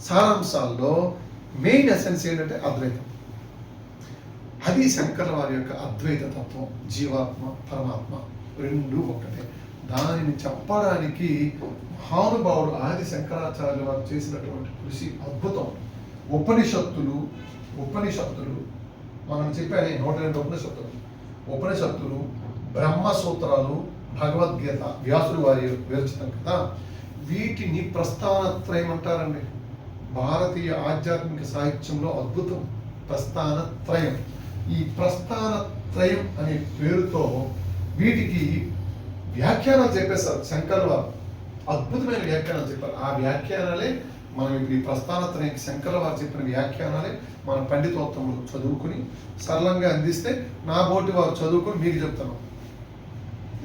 సారాంశాల్లో main essence ఏంటంటే అద్వైతం. అది శంకర వారి యొక్క అద్వైత తత్వం జీవాత్మ పరమాత్మ రెండు ఒకటే దానిని చెప్పడానికి మహానుభావుడు ఆది శంకరాచార్య వారు చేసినటువంటి కృషి అద్భుతం. ఉపనిషత్తులు ఉపనిషత్తులు మనం చెప్పాను నూట రెండు ఉపనిషత్తులు. ఉపనిషత్తులు బ్రహ్మసూత్రాలు భగవద్గీత వ్యాసుడు వారి విరచితం కదా. వీటిని ప్రస్థానత్రయం అంటారండి భారతీయ ఆధ్యాత్మిక సాహిత్యంలో అద్భుతం. ప్రస్థానత్రయం ఈ ప్రస్థానత్రయం అనే పేరుతో వీటికి వ్యాఖ్యానాలు చెప్పేశారు. శంకర్ వారు. అద్భుతమైన వ్యాఖ్యానాలు చెప్పారు. ఆ వ్యాఖ్యానాలే మనం ఇప్పుడు ఈ ప్రస్థానత్రయానికి శంకర వారు చెప్పిన వ్యాఖ్యానాలే మన పండితోత్తములు చదువుకుని సరళంగా అందిస్తే నా బోటి వారు చదువుకుని మీకు చెప్తాను.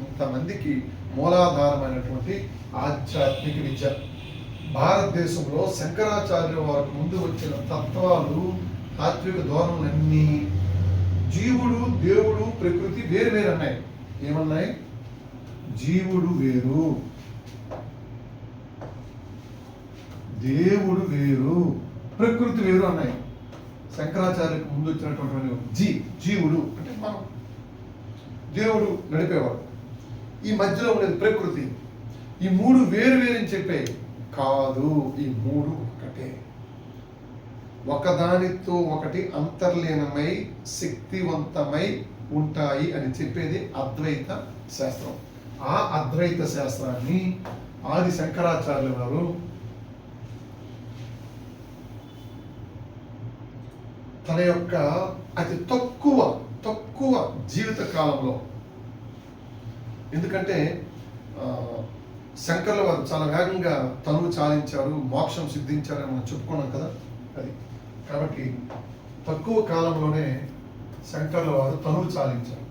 ఇంతమందికి మూలాధారమైనటువంటి ఆధ్యాత్మిక విద్య. భారతదేశంలో శంకరాచార్యుల వారికి ముందు వచ్చిన తత్వాలు తాత్విక ధోరణులన్నీ జీవుడు దేవుడు ప్రకృతి వేరు వేరు అన్నాయి. ఏమన్నాయి? జీవుడు వేరు. దేవుడు వేరు. ప్రకృతి వేరు అన్నాయి. శంకరాచార్యకు ముందు వచ్చినటువంటి జీ జీవుడు. అంటే మనం దేవుడు నడిపేవాడు. ఈ మధ్యలో ఉండేది ప్రకృతి. ఈ మూడు వేరు వేరు అని చెప్పే కాదు ఈ మూడు ఒకటే ఒకదానితో ఒకటి అంతర్లీనమై శక్తివంతమై ఉంటాయి అని చెప్పేది అద్వైత శాస్త్రం. ఆ అద్వైత శాస్త్రాన్ని ఆది శంకరాచార్యుల వారు తన యొక్క అతి తక్కువ తక్కువ జీవిత కాలంలో ఎందుకంటే శంకర్ల వారు చాలా వేగంగా తనువు చాలించారు మోక్షం సిద్ధించారని మనం చెప్పుకున్నాం కదా అది. కాబట్టి తక్కువ కాలంలోనే శంకర్ల వారు తనువు చాలించారు.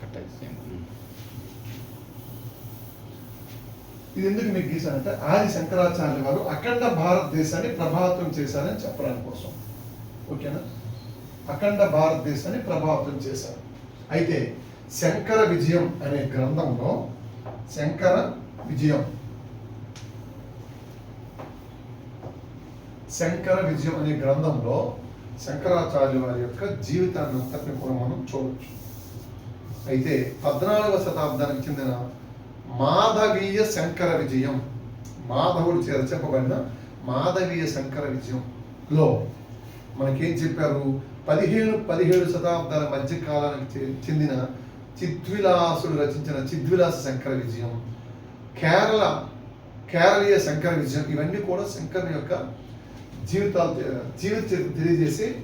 కట్ అయిపోయింది. ఇది ఎందుకు మీకు గీశానంటే ఆది శంకరాచార్య వారు అఖండ భారతదేశాన్ని ప్రభావితం చేశారని చెప్పడం కోసం. ఓకేనా? అఖండ భారతదేశాన్ని ప్రభావితం చేశారు. అయితే శంకర విజయం అనే గ్రంథంలో శంకర విజయం. శంకర విజయం అనే గ్రంథంలో శంకరాచార్య వారి యొక్క జీవితాన్ని అంతటిని కూడా మనం చూడవచ్చు అయితే పద్నాలుగవ శతాబ్దానికి చెందిన మాధవీయ శంకర విజయం. మాధవుడు చేత చెప్పబడిన మాధవీయ శంకర విజయంలో మనకేం చెప్పారు? పదిహేను పదిహేడు శతాబ్దాల మధ్య కాలానికి చె- చెందిన చిద్విలాసుడు రచించిన చిద్విలాస శంకర విజయం. కేరళ కేరళీయ శంకర విజయం. ఇవన్నీ కూడా శంకరుని యొక్క జీవితాలు జీవిత చరిత్ర తెలియజేసే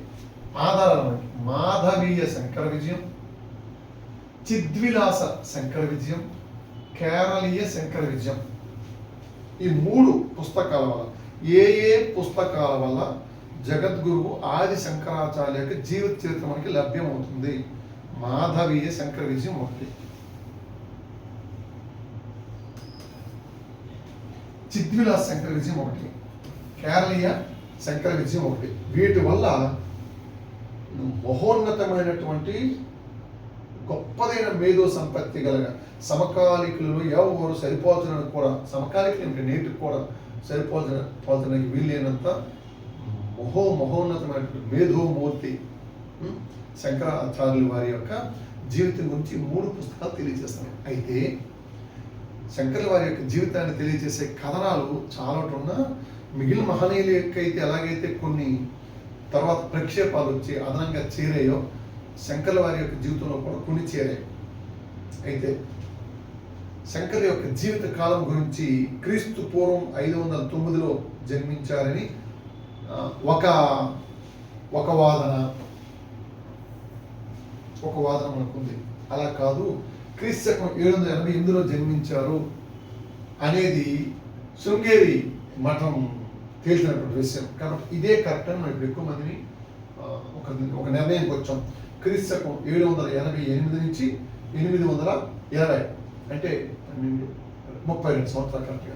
ఆధారాలు మనకి. మాధవీయ శంకర విజయం చిద్విలాస శంకర విజయం కేరళీయ శంకర విజయం ఈ మూడు పుస్తకాల వల్ల ఏ ఏ పుస్తకాల వల్ల జగద్గురువు ఆది శంకరాచార్య యొక్క జీవిత చరిత్ర మనకి లభ్యమవుతుంది? మాధవీయ శంకర విజయం ఒకటి. చిద్విలాస్ శంకర విజయం ఒకటి. కేరళీయ శంకర విజయం ఒకటి. వీటి వల్ల మహోన్నతమైనటువంటి గొప్పదైన మేధో సంపత్తి గల సమకాలికులు ఎవరు సరిపోల్చడానికి కూడా సమకాలికులు ఇంకా నేటికి కూడా సరిపోతున్న పోల్చడానికి వీలైనంత మహో మహోన్నతమైనటువంటి మేధోమూర్తి శంకరాచార్యులు వారి యొక్క జీవితం గురించి మూడు పుస్తకాలు తెలియజేస్తున్నాయి అయితే శంకర్ల వారి యొక్క జీవితాన్ని తెలియజేసే కథనాలు చాలా ఒకటి ఉన్నా మిగిలిన మహనీయుల యొక్క అయితే ఎలాగైతే కొన్ని తర్వాత ప్రక్షేపాలు వచ్చి అదనంగా చేరాయో శంకర్ల వారి యొక్క జీవితంలో కూడా కొన్ని చేరాయి అయితే శంకర్ యొక్క జీవిత కాలం గురించి క్రీస్తు పూర్వం ఐదు వందల తొమ్మిదిలో జన్మించారని ఒక ఒక వాదన ఒక వాదన మనకుంది. అలా కాదు క్రీస్తు శకం ఏడు వందల ఎనభై ఎనిమిదిలో జన్మించారు అనేది శృంగేరి మఠం తేల్చినటువంటి విషయం. కాబట్టి ఇదే కరెక్ట్ అని మనం ఎక్కువ మందిని ఒక ఒక నిర్ణయానికి వచ్చాం. క్రీస్తు శకం ఏడు వందల ఎనభై ఎనిమిది నుంచి ఎనిమిది వందల ఇరవై. అంటే పన్నెండు ముప్పై రెండు సంవత్సరాలు కరెక్ట్గా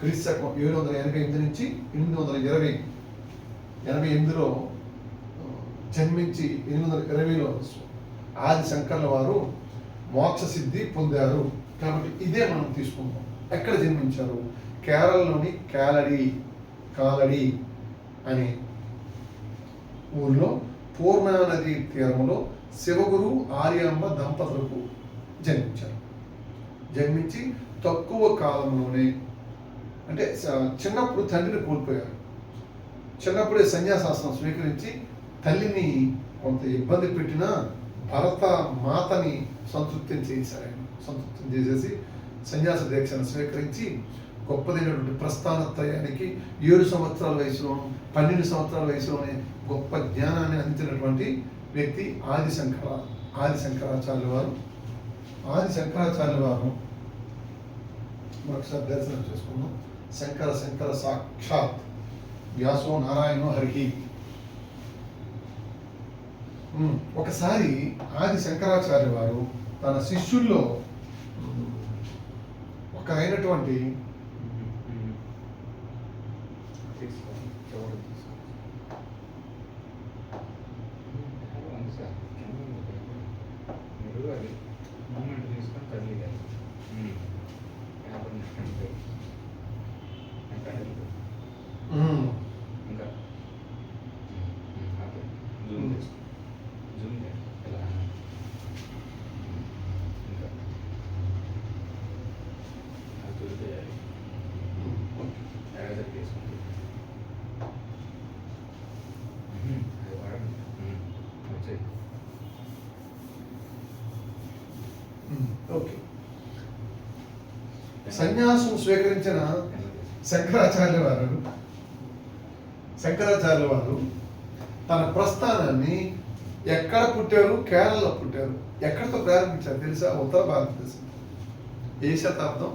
క్రీస్తు శకం ఏడు వందల ఎనభై ఎనిమిది నుంచి ఎనిమిది వందల ఇరవై. ఎనభై ఎనిమిదిలో జన్మించి ఎనిమిది వందల ఇరవైలో ఆది శంకర్ల వారు మోక్ష సిద్ధి పొందారు. కాబట్టి ఇదే మనం తీసుకుందాం. ఎక్కడ జన్మించారు? కేరళలోని క్యాలడీ కాలడి అనే ఊర్లో పూర్ణా నది తీరంలో శివగురు ఆర్యమ్మ దంపతులకు జన్మించారు. జన్మించి తక్కువ కాలంలోనే అంటే చిన్నప్పుడు తండ్రిని కోల్పోయారు. చిన్నప్పుడే సన్యాసాసనం స్వీకరించి తల్లిని కొంత ఇబ్బంది పెట్టిన భరత మాతని సంతృప్తి చేశారు. ఆయన సంతృప్తి చేసేసి సన్యాస దీక్షను స్వీకరించి గొప్పదైనటువంటి ప్రస్థానత్రయానికి ఏడు సంవత్సరాల వయసులో పన్నెండు సంవత్సరాల వయసులోనే గొప్ప జ్ఞానాన్ని అందించినటువంటి వ్యక్తి ఆది శంకర ఆది శంకరాచార్యుల వారు. ఆది శంకరాచార్యుల వారు మరొకసారి దర్శనం చేసుకున్నాం శంకర శంకర సాక్షాత్. వ్యాసో నారాయణో హరిహి ఒకసారి ఆది శంకరాచార్య వారు తన శిష్యుల్లో ఉమ్, ఓకే. సన్యాసం స్వీకరించిన శంకరాచార్య వారు శంకరాచార్య వారు తన ప్రస్థానాన్ని ఎక్కడ పుట్టారు? కేరళలో పుట్టారు. ఎక్కడితో ప్రారంభించారు తెలుసా? ఉత్తర భారతదేశం. ఏ శతాబ్దం?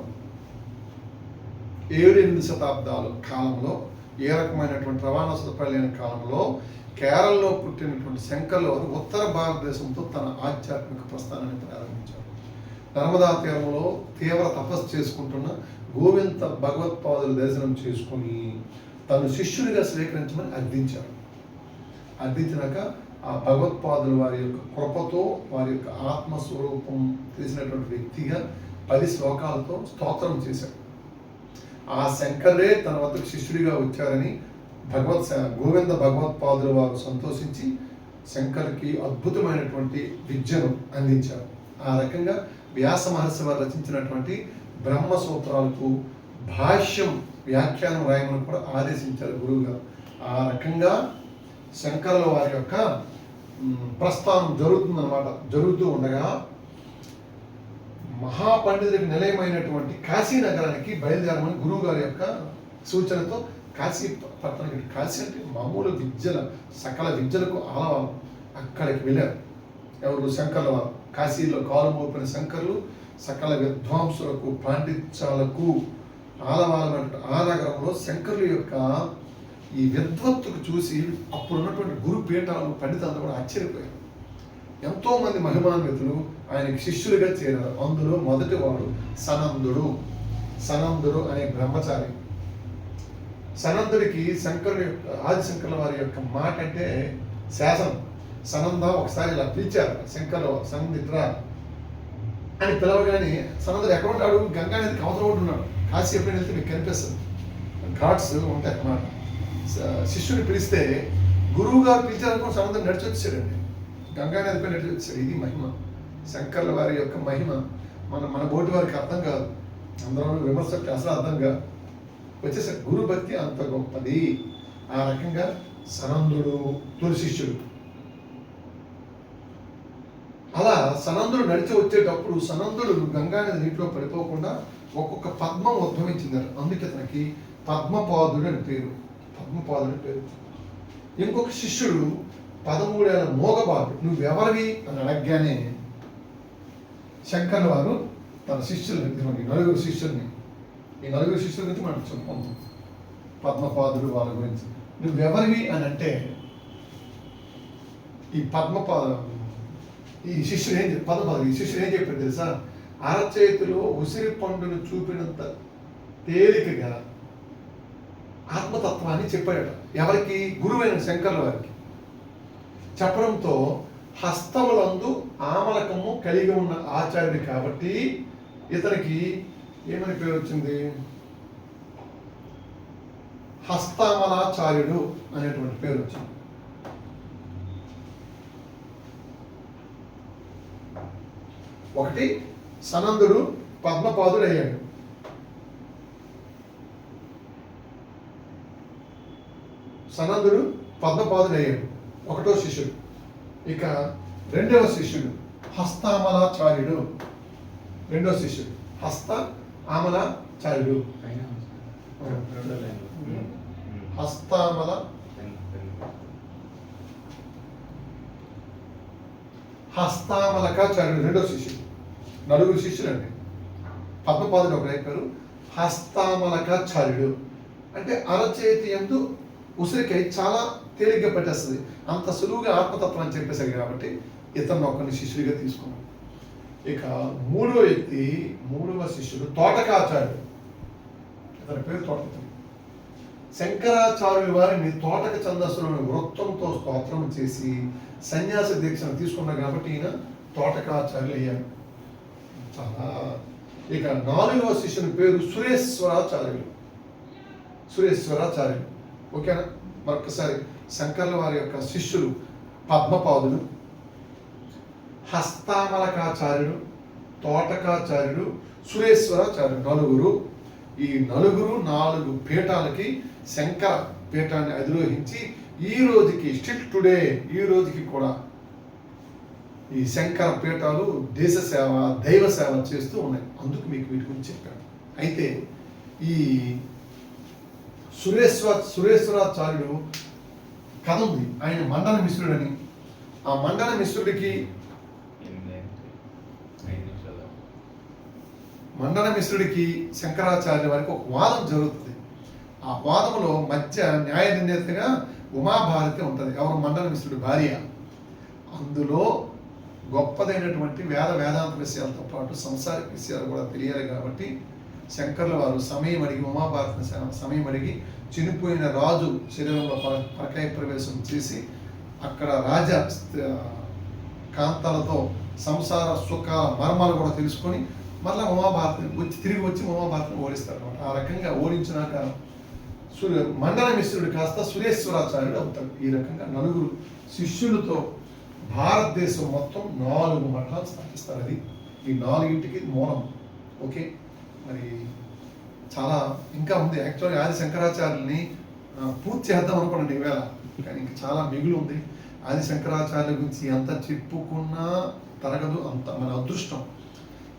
ఏడు ఎనిమిది శతాబ్దాల కాలంలో ఏ రకమైనటువంటి రవాణా సదుపాయాలు లేని కాలంలో కేరళలో పుట్టినటువంటి శంకర్ల వారు ఉత్తర భారతదేశంతో తన ఆధ్యాత్మిక ప్రస్థానాన్ని ప్రారంభించారు. నర్మదా తీరంలో తీవ్ర తపస్సు చేసుకుంటున్న గోవింద భగవత్పాదులు దర్శనం చేసుకుని తను శిష్యునిగా స్వీకరించమని అర్థించారు. అర్థించినాక ఆ భగవత్పాదులు వారి యొక్క కృపతో వారి యొక్క ఆత్మస్వరూపం తెలిసినటువంటి వ్యక్తిగా పది శ్లోకాలతో స్తోత్రం చేశాడు ఆ శంకరే తన వద్దకు శిష్యుడిగా వచ్చారని భగవత్ గోవింద భగవత్పాదులు వారు సంతోషించి శంకర్కి అద్భుతమైనటువంటి విద్యను అందించారు. ఆ రకంగా వ్యాస మహర్షి వారు రచించినటువంటి బ్రహ్మ సూత్రాలకు భాష్యం వ్యాఖ్యానం రాయమని కూడా ఆదేశించారు గురువుగారు ఆ రకంగా శంకరుల వారి యొక్క ప్రస్థానం జరుగుతుందన్నమాట. జరుగుతూ ఉండగా మహాపండితుడికి నిలయమైనటువంటి కాశీ నగరానికి బయలుదేరమని గురువు గారి యొక్క సూచనతో కాశీ పట్టణానికి కాశీ అంటే మామూలు విద్యల సకల విద్యలకు ఆలవాలం అక్కడికి వెళ్ళారు. ఎవరు? శంకర్ల వారు. కాశీలో కాలు మోపిన శంకరులు సకల విద్వాంసులకు పాండిత్యాలకు ఆలవాలమైనటువంటి ఆ నగరంలో శంకరుల యొక్క ఈ విద్వత్తుకు చూసి అప్పుడు ఉన్నటువంటి గురు పీఠాలు పండితులందరూ కూడా ఆశ్చర్యపోయారు. ఎంతోమంది మహిమాన్వితులు ఆయనకి శిష్యులుగా చేరారు. అందులో మొదటివాడు సనందుడు. సనందుడు అనే బ్రహ్మచారి. సనందుడికి శంకరుడు యొక్క ఆదిశంకర్ల వారి యొక్క మాట అంటే శాసనం. సనంద ఒకసారి ఇలా పిలిచారు శంకర్లో సనందిట్రా అని పిలవగానే సనందుడు ఎక్కడ ఉంటాడు? గంగా నదికి అవతల ఉంటున్నాడు. కాశీ ఎప్పుడైనా వెళ్తే మీకు కనిపిస్తుంది. ఘాట్స్ ఉంటాయి అన్నమాట. శిష్యుని పిలిస్తే గురువు గారు పిలిచారనుకో సనందుడు నడిచి వచ్చాడండి గంగా నదిపై నడిచి వచ్చాడు ఇది మహిమ. శంకర్ల వారి యొక్క మహిమ. మన మన బోటి వారికి అర్థం కాదు. అందరం విమర్శకు అసలు అర్థం కాదు. వచ్చేసరికి గురు భక్తి అంత గొప్పది. ఆ రకంగా సనందుడు తొలి శిష్యుడు. అలా సనందుడు నడిచి వచ్చేటప్పుడు సనందుడు గంగానది నీటిలో పడిపోకుండా ఒక్కొక్క పద్మం ఉద్భవించింది అందుకే తనకి పద్మపాదుడు అని పేరు. పద్మపాదుడు అని పేరు. ఇంకొక శిష్యుడు పదమూడేళ్ళ మోగబాడు నువ్వెవరివి? అని అడగగానే శంకర్ వారు తన శిష్యుల్ని ఈ నలుగురు శిష్యుల్ని ఈ నలుగురు శిష్యుల గురించి మనం చెప్పుకుందాం. పద్మపాదుడు వాళ్ళ గురించి. నువ్వెవరివి అని అంటే ఈ పద్మపాద ఈ శిష్యుడు ఏం చెప్ప పద్మపాదుడు ఈ శిష్యుడు ఏం చెప్పాడు తెలుసా? అరచేతిలో ఉసిరి పండును చూపినంత తేలికగా ఆత్మతత్వాన్ని చెప్పాడట. ఎవరికి? గురువైన శంకర్ల వారికి. చెప్పడంతో హస్తములందు ఆమలకము కలిగి ఉన్న ఆచార్యుడు కాబట్టి ఇతనికి ఏమని పేరు వచ్చింది? హస్తామలాచార్యుడు అనేటువంటి పేరు వచ్చింది. ఒకటి సనందుడు పద్మపాదుడు అయ్యాడు సనందుడు పద్మపాదుడు అయ్యాడు ఒకటో శిష్యుడు. ఇక రెండవ శిష్యుడు హస్తామలాచార్యుడు. రెండో శిష్యుడు హస్త ఆమలాచార్యుడు హస్తామల హస్తామలకాచార్యుడు రెండో శిష్యుడు. నలుగురు శిష్యులండి. పద్మపాదుడు ఒక అయిపోయారు. హస్తామలకాచార్యుడు. అంటే అరచేతి ఎందు ఉసిరికై చాలా తేలిగ్గా పెట్టేస్తుంది. అంత సులువుగా ఆత్మతత్వం అని చెప్పేశారు కాబట్టి ఇతను ఒకరిని శిష్యుడిగా తీసుకున్నాడు ఇక మూడవ వ్యక్తి మూడవ శిష్యుడు తోటకాచార్యుడు. ఇతని పేరు తోటకాచార్యుడు శంకరాచార్యుల వారిని తోటక ఛందస్సులోని వృత్తంతో స్తోత్రం చేసి సన్యాస దీక్షను తీసుకున్నారు కాబట్టి ఈయన తోటకాచార్యులు అయ్యారు. చాలా ఇక నాలుగవ శిష్యుని పేరు సురేశ్వరాచార్యులు. సురేశ్వరాచార్యులు. ఓకేనా? మరొకసారి శంకర్ల వారి యొక్క శిష్యులు పద్మపాదులు హస్తామలకాచార్యుడు తోటకాచార్యుడు సురేశ్వరాచార్యుడు నలుగురు. ఈ నలుగురు నాలుగు పీఠాలకి శంకర పీఠాన్ని అధిరోహించి ఈ రోజుకి స్టిల్ టుడే ఈ రోజుకి కూడా ఈ శంకర పీఠాలు దేశ సేవ దైవ సేవ చేస్తూ ఉన్నాయి. అందుకు మీకు వీటి గురించి చెప్పాను. అయితే ఈ సురేశ్వర సురేశ్వరాచార్యుడు కథ ఉంది. ఆయన మండల మిశ్రుడని. ఆ మండల మిశ్రుడికి మండల మిశ్రుడికి శంకరాచార్య వారికి ఒక వాదం జరుగుతుంది. ఆ వాదములో మధ్య న్యాయ నిర్ణేతగా ఉమాభారతి ఉంటుంది. ఎవరు? మండల మిశ్రుడి భార్య. అందులో గొప్పదైనటువంటి వేద వేదాంత విషయాలతో పాటు సంసారిక విషయాలు కూడా తెలియాలి కాబట్టి శంకర్ల వారు సమయం అడిగి ఉమాభారత సమయం అడిగి చనిపోయిన రాజు శరీరంలో పరకాయ ప్రవేశం చేసి అక్కడ రాజ కాంతాలతో సంసార సుఖ మర్మాలు కూడా తెలుసుకొని మరలా ఉమాభారతిని వచ్చి తిరిగి వచ్చి ఉమాభారతిని ఓడిస్తారు అనమాట ఆ రకంగా ఓడించినాక సూర్య మండలమిశ్రుడు కాస్త సురేశ్వరాచార్యుడు అవుతాడు. ఈ రకంగా నలుగురు శిష్యులతో భారతదేశం మొత్తం నాలుగు మఠాలు స్థాపిస్తారు. అది ఈ నాలుగింటికి మూలం ఓకే? మరి చాలా ఇంకా ఉంది. యాక్చువల్గా ఆది శంకరాచార్యుల్ని పూర్తి చేద్దాం అనుకున్నాను ఈవేళ. కానీ ఇంకా చాలా మిగులు ఉంది. ఆది శంకరాచార్యుల గురించి ఎంత చెప్పుకున్నా తరగదు అంత మన అదృష్టం.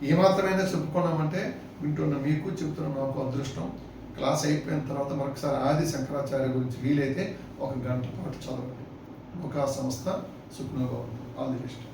ఏమాత్రమైనా చెప్పుకున్నామంటే వింటున్న మీకు చెప్తున్న నాకు అదృష్టం. క్లాస్ అయిపోయిన తర్వాత మరొకసారి ఆది శంకరాచార్య గురించి వీలైతే ఒక గంట పాటు చదవండి. ఒక సంస్థ Sukhnagov. All the best.